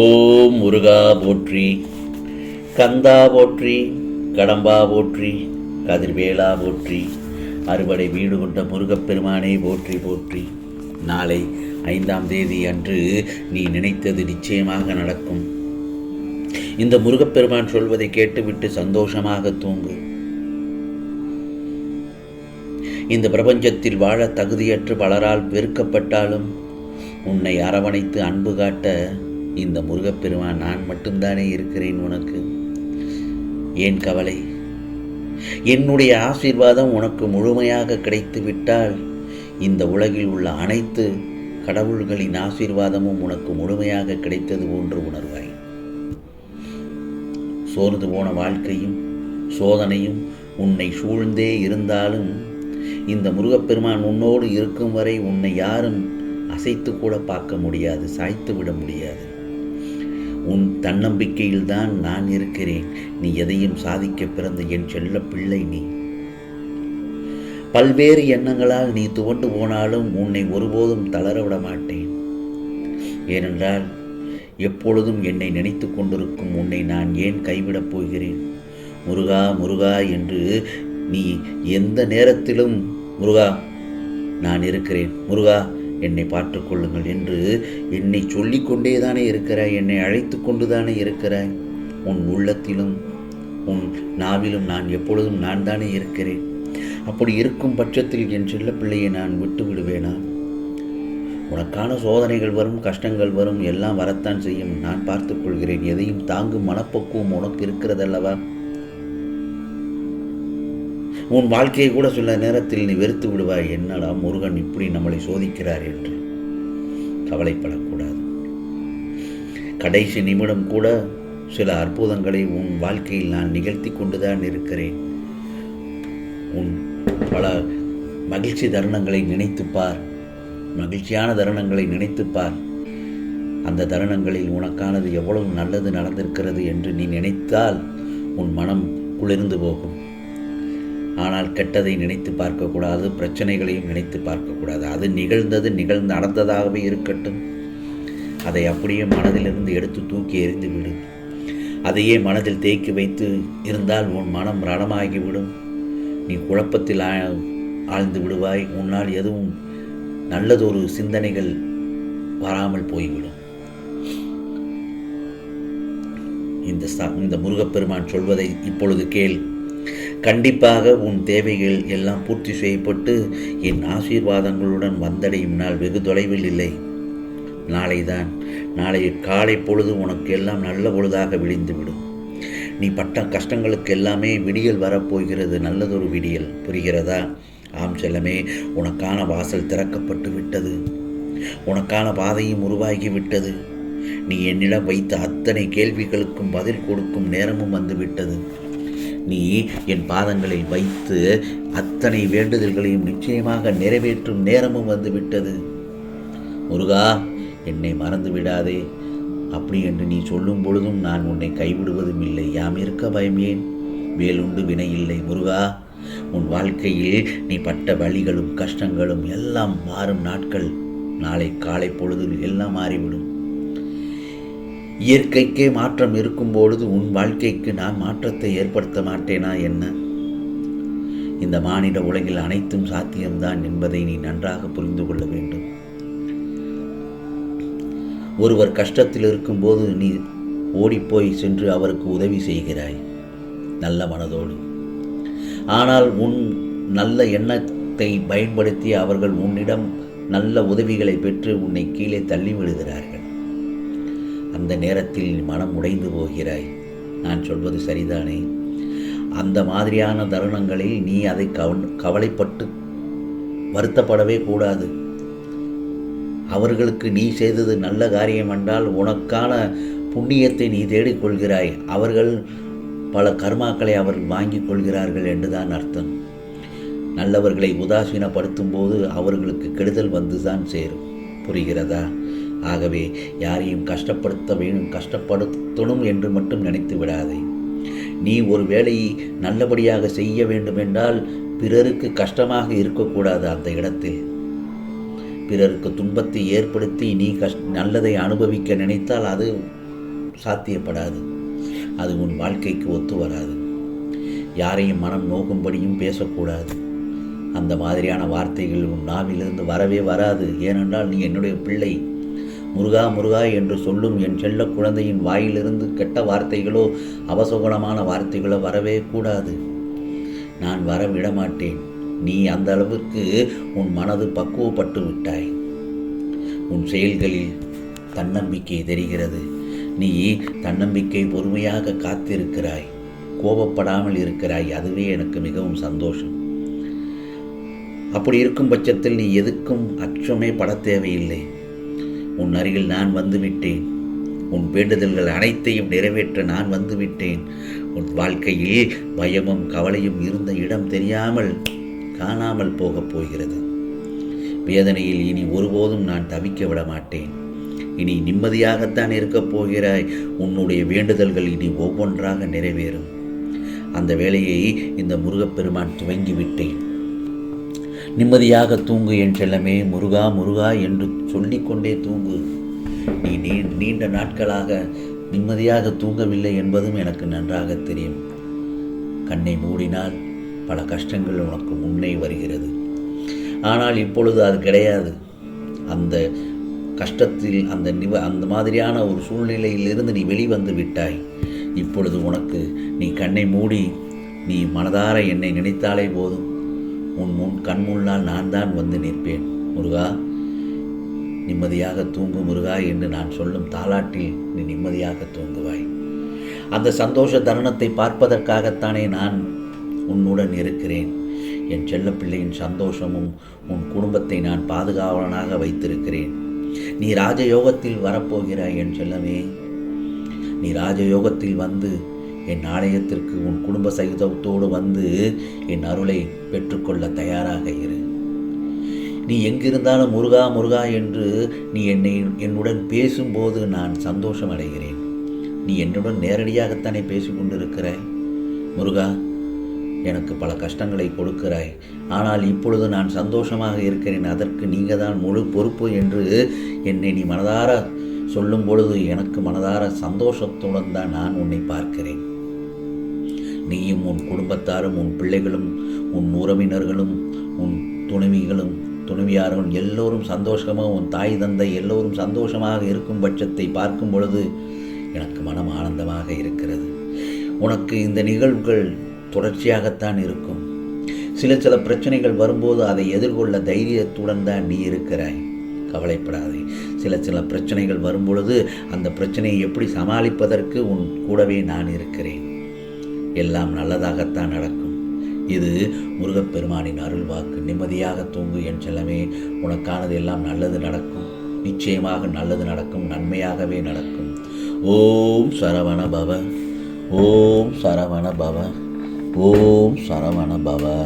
ஓம் முருகா போற்றி கந்தா போற்றி கடம்பா போற்றி கதிர்வேலா போற்றி அறுவடை வீடு கொண்ட முருகப்பெருமானே போற்றி போற்றி. நாளை ஐந்தாம் தேதி அன்று நீ நினைத்தது நிச்சயமாக நடக்கும். இந்த முருகப்பெருமான் சொல்வதை கேட்டுவிட்டு சந்தோஷமாக தூங்கு. இந்த பிரபஞ்சத்தில் வாழ தகுதியற்று பலரால் வெறுக்கப்பட்டாலும் உன்னை அரவணைத்து அன்பு காட்ட இந்த முருகப்பெருமான் நான் மட்டும்தானே இருக்கிறேன் உனக்கு? ஏன் கவலை? என்னுடைய ஆசீர்வாதம் உனக்கு முழுமையாக கிடைத்து விட்டால் இந்த உலகில் உள்ள அனைத்து கடவுள்களின் ஆசீர்வாதமும் உனக்கு முழுமையாக கிடைத்தது போன்று உணர்வாய். சோர்ந்து போன வாழ்க்கையும் சோதனையும் உன்னை சூழ்ந்தே இருந்தாலும் இந்த முருகப்பெருமான் உன்னோடு இருக்கும் வரை உன்னை யாரும் அசைத்து கூட பார்க்க முடியாது சாய்த்து விட முடியாது. உன் தன்னம்பிக்கையில்தான் நான் இருக்கிறேன். நீ எதையும் சாதிக்க பிறந்த என் செல்ல பிள்ளை நீ. பல்வேறு எண்ணங்களால் நீ துவண்டு போனாலும் உன்னை ஒருபோதும் தளர விட மாட்டேன். ஏனென்றால் எப்பொழுதும் என்னை நினைத்து கொண்டிருக்கும் உன்னை நான் ஏன் கைவிடப் போகிறேன்? முருகா முருகா என்று நீ எந்த நேரத்திலும் முருகா நான் இருக்கிறேன். முருகா என்னை பார்த்து கொள்ளுங்கள் என்று என்னை சொல்லிக்கொண்டே தானே இருக்கிறாய். என்னை அழைத்து கொண்டு தானே இருக்கிறாய். உன் உள்ளத்திலும் உன் நாவிலும் நான் எப்பொழுதும் நான் தானே இருக்கிறேன். அப்படி இருக்கும் பட்சத்தில் என் செல்ல பிள்ளையை நான் விட்டு விடுவேனா? உனக்கான சோதனைகள் வரும் கஷ்டங்கள் வரும் எல்லாம் வரத்தான் செய்யும். நான் பார்த்துக்கொள்கிறேன் எதையும் தாங்கும் மனப்பக்குவம் உனக்கு இருக்கிறதல்லவா? உன் வாழ்க்கையை கூட சில நேரத்தில் நீ வெறுத்து விடுவாய். என்னடா முருகன் இப்படி நம்மளை சோதிக்கிறார் என்று? கவலைப்படக்கூடாது. கடைசி நிமிடம் கூட சில அற்புதங்களை உன் வாழ்க்கையில் நான் நிகழ்த்தி கொண்டுதான் இருக்கிறேன். உன் பல மகிழ்ச்சி தருணங்களை நினைத்துப் பார். மகிழ்ச்சியான தருணங்களை நினைத்துப் பார். அந்த தருணங்களில் உனக்கானது எவ்வளவு நல்லது நடந்திருக்கிறது என்று நீ நினைத்தால் உன் மனம் குளிர்ந்து போகும். ஆனால் கெட்டதை நினைத்து பார்க்கக்கூடாது பிரச்சனைகளையும் நினைத்து பார்க்கக்கூடாது. அது நிகழ்ந்தது நிகழ்ந்து நடந்ததாகவே இருக்கட்டும். அதை அப்படியே மனதிலிருந்து எடுத்து தூக்கி எறிந்துவிடும் அதையே மனதில் தேக்கி வைத்து இருந்தால் உன் மனம் ரணமாகிவிடும் நீ குழப்பத்தில் ஆழ்ந்து விடுவாய். உன்னால் எதுவும் நல்லதொரு சிந்தனைகள் வராமல் போய்விடும். இந்த இந்த முருகப்பெருமான் சொல்வதை இப்பொழுது கேள். கண்டிப்பாக உன் தேவைகள் எல்லாம் பூர்த்தி செய்யப்பட்டு என் ஆசீர்வாதங்களுடன் வந்தடையும் நாள் வெகு தொலைவில் இல்லை. நாளைதான் நாளை காலை பொழுது உனக்கு எல்லாம் நல்ல பொழுதாக விடிந்துவிடும். நீ பட்ட கஷ்டங்களுக்கு எல்லாமே விடியல் வரப்போகிறது நல்லதொரு விடியல். புரிகிறதா? ஆம் செல்லமே உனக்கான வாசல் திறக்கப்பட்டு விட்டது. உனக்கான பாதையும் உருவாகி விட்டது. நீ என்னிடம் வைத்த அத்தனை கேள்விகளுக்கும் பதில் கொடுக்கும் நேரமும் வந்துவிட்டது நீ என் பாதங்களில் வைத்து அத்தனை வேண்டுதல்களையும் நிச்சயமாக நிறைவேற்றும் நேரமும் வந்துவிட்டது. முருகா என்னை மறந்து விடாதே. அப்படி என்று நீ சொல்லும் பொழுதும் நான் உன்னை கைவிடுவதும் இல்லை. யாம் இருக்க பயம் ஏன்? வேலுண்டு வினை இல்லை. முருகா உன் வாழ்க்கையில் நீ பட்ட வழிகளும் கஷ்டங்களும் எல்லாம் மாறும் நாட்கள். நாளை காலை பொழுதில் எல்லாம் மாறிவிடும். இயற்கைக்கே மாற்றம் இருக்கும் பொழுது உன் வாழ்க்கைக்கு நான் மாற்றத்தை ஏற்படுத்த மாட்டேனா என்ன? இந்த மானிட உலகில் அனைத்தும் சாத்தியம்தான் என்பதை நீ நன்றாக புரிந்து கொள்ள வேண்டும். ஒருவர் கஷ்டத்தில் இருக்கும்போது நீ ஓடிப்போய் சென்று அவருக்கு உதவி செய்கிறாய் நல்ல மனதோடு. ஆனால் உன் நல்ல எண்ணத்தை பயன்படுத்தி அவர்கள் உன்னிடம் நல்ல உதவிகளை பெற்று உன்னை கீழே தள்ளி விடுகிறார்கள் அந்த நேரத்தில் மனம் உடைந்து போகிறாய். நான் சொல்வது சரிதானே? அந்த மாதிரியான தருணங்களில் நீ அதை கவன் கவலைப்பட்டு வருத்தப்படவே கூடாது. அவர்களுக்கு நீ செய்தது நல்ல காரியம் என்றால் உனக்கான புண்ணியத்தை நீ தேடிக்கொள்கிறாய் அவர்கள் பல கர்மாக்களை அவர்கள் வாங்கிக் கொள்கிறார்கள் என்றுதான் அர்த்தம். நல்லவர்களை உதாசீனப்படுத்தும் போது அவர்களுக்கு கெடுதல் வந்துதான் சேரும். புரிகிறதா? ஆகவே யாரையும் கஷ்டப்படுத்த வேணும் கஷ்டப்படுத்தணும் என்று மட்டும் நினைத்து விடாதே. நீ ஒரு வேலையை நல்லபடியாக செய்ய வேண்டுமென்றால் பிறருக்கு கஷ்டமாக இருக்கக்கூடாது அந்த இடத்தில். பிறருக்கு துன்பத்தை ஏற்படுத்தி நீ கஷ் நல்லதை அனுபவிக்க நினைத்தால் அது சாத்தியப்படாது. அது உன் வாழ்க்கைக்கு ஒத்து வராது. யாரையும் மனம் நோக்கும்படியும் பேசக்கூடாது. அந்த மாதிரியான வார்த்தைகள் உன் நாவிலிருந்து வரவே வராது. ஏனென்றால் நீ என்னுடைய பிள்ளை. முருகா முருகா என்று சொல்லும் என் செல்ல குழந்தையின் வாயிலிருந்து கெட்ட வார்த்தைகளோ அவசகுணமான வார்த்தைகளோ வரவே கூடாது. நான் வர விடமாட்டேன் நீ அந்த அளவுக்கு உன் மனது பக்குவப்பட்டு விட்டாய். உன் செயல்களில் தன்னம்பிக்கை தெரிகிறது. நீ தன்னம்பிக்கை பொறுமையாக காத்திருக்கிறாய். கோபப்படாமல் இருக்கிறாய். அதுவே எனக்கு மிகவும் சந்தோஷம். அப்படி இருக்கும் பட்சத்தில் நீ எதுக்கும் அச்சமே பட தேவையில்லை. உன் அருகில் நான் வந்துவிட்டேன். உன் வேண்டுதல்கள் அனைத்தையும் நிறைவேற்ற நான் வந்துவிட்டேன். உன் வாழ்க்கையில் பயமும் கவலையும் இருந்த இடம் தெரியாமல் காணாமல் போகப் போகிறது. வேதனையில் இனி ஒருபோதும் நான் தவிக்க விட மாட்டேன் இனி நிம்மதியாகத்தான் இருக்கப் போகிறாய். உன்னுடைய வேண்டுதல்கள் இனி ஒவ்வொன்றாக நிறைவேறும். அந்த வேலையை இந்த முருகப்பெருமான் துவங்கி விட்டேன் நிம்மதியாக தூங்கு என் செல்லமே முருகா முருகா என்று சொல்லிக்கொண்டே தூங்கு. நீ நீ நீண்ட நாட்களாக நிம்மதியாக தூங்கவில்லை என்பதும் எனக்கு நன்றாக தெரியும். கண்ணை மூடினால் பல கஷ்டங்கள் உனக்கு முன்னே வருகிறது. ஆனால் இப்பொழுது அது கிடையாது. அந்த கஷ்டத்தில் அந்த நிவ அந்த மாதிரியான ஒரு சூழ்நிலையிலிருந்து நீ வெளிவந்து விட்டாய். இப்பொழுது உனக்கு நீ கண்ணை மூடி நீ மனதார என்னை நினைத்தாலே போதும். உன் முன் கண் முன்னால் நான் தான் வந்து நிற்பேன். முருகா நிம்மதியாக தூங்கு முருகா என்று நான் சொல்லும் தாலாட்டில் நீ நிம்மதியாக தூங்குவாய். அந்த சந்தோஷ தருணத்தை பார்ப்பதற்காகத்தானே நான் உன்னுடன் இருக்கிறேன். என் செல்லப்பிள்ளையின் சந்தோஷமும் உன் குடும்பத்தை நான் பாதுகாவலனாக வைத்திருக்கிறேன். நீ ராஜயோகத்தில் வரப்போகிறாய் என் செல்லமே. நீ ராஜயோகத்தில் வந்து என் ஆலயத்திற்கு உன் குடும்ப சகிதத்தோடு வந்து என் அருளை பெற்றுக்கொள்ள தயாராக இரு. நீ எங்கிருந்தாலும் முருகா முருகா என்று நீ என்னை என்னுடன் பேசும்போது நான் சந்தோஷம் அடைகிறேன் நீ என்னுடன் நேரடியாகத்தானே பேசிக்கொண்டிருக்கிறாய் முருகா எனக்கு பல கஷ்டங்களை கொடுக்கிறாய். ஆனால் இப்பொழுது நான் சந்தோஷமாக இருக்கிறேன். அதற்கு நீங்கள் தான் முழு பொறுப்பு என்று என்னை நீ மனதார சொல்லும் பொழுது எனக்கு மனதார சந்தோஷத்துடன் தான் நான் உன்னை பார்க்கிறேன். நீயும் உன் குடும்பத்தாரும் உன் பிள்ளைகளும் உன் உறவினர்களும் உன் துணைவிகளும் துணைவியாரும் எல்லோரும் சந்தோஷமாக உன் தாய் தந்தை எல்லோரும் சந்தோஷமாக இருக்கும் பட்சத்தை பார்க்கும் பொழுது எனக்கு மனம் ஆனந்தமாக இருக்கிறது. உனக்கு இந்த நிகழ்வுகள் தொடர்ச்சியாகத்தான் இருக்கும். சில சில பிரச்சனைகள் வரும்போது அதை எதிர்கொள்ள தைரியத்துடன் தான் நீ இருக்கிறாய். கவலைப்படாதே. சில சில பிரச்சனைகள் வரும்பொழுது அந்த பிரச்சனையை எப்படி சமாளிப்பதற்கு உன் கூடவே நான் இருக்கிறேன். எல்லாம் நல்லதாகத்தான் நடக்கும். இது முருகப்பெருமானின் அருள் வாக்கு. நிம்மதியாக தூங்கு என் செல்லமே. உனக்கானது எல்லாம் நல்லது நடக்கும். நிச்சயமாக நல்லது நடக்கும். நன்மையாகவே நடக்கும். ஓம் சரவண பவ ஓம் சரவண பவ ஓம் சரவண பவ